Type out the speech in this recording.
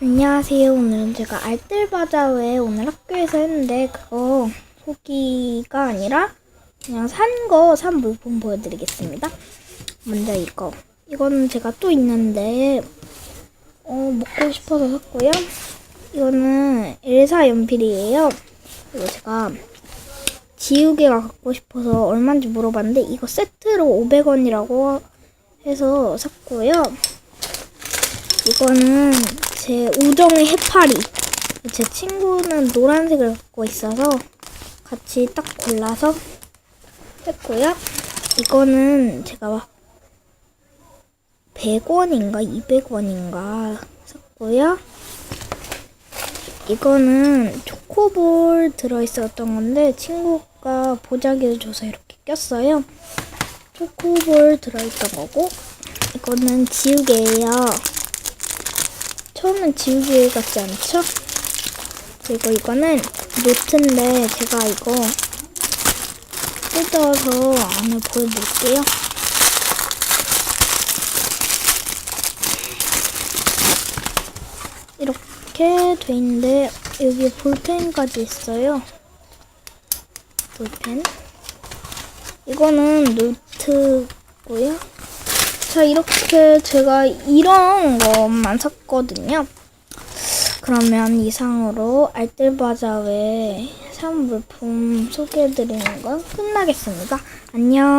안녕하세요. 오늘은 제가 알뜰바자회 오늘 학교에서 했는데 그거 후기가 아니라 그냥 산 거 산 물품 보여드리겠습니다. 먼저 이거. 이거는 제가 또 있는데 어, 먹고 싶어서 샀고요. 이거는 엘사 연필이에요. 이거 제가 지우개가 갖고 싶어서 얼마인지 물어봤는데 이거 세트로 500원이라고 해서 샀고요. 이거는 제 우정의 해파리. 제 친구는 노란색을 갖고 있어서 같이 딱 골라서 했고요. 이거는 제가 100원인가 200원인가 샀고요. 이거는 초코볼 들어있었던 건데 친구가 보자기를 줘서 이렇게 꼈어요. 초코볼 들어있던 거고 이거는 지우개예요. 처음엔 지우개 같지 않죠? 그리고 이거는 노트인데 제가 이거 뜯어서 안을 보여드릴게요. 이렇게 돼 있는데 여기 볼펜까지 있어요. 볼펜. 이거는 노트고요. 자, 이렇게 제가 이런 것만 샀거든요. 그러면 이상으로 알뜰바자회 사은물품 소개해드리는 건 끝나겠습니다. 안녕.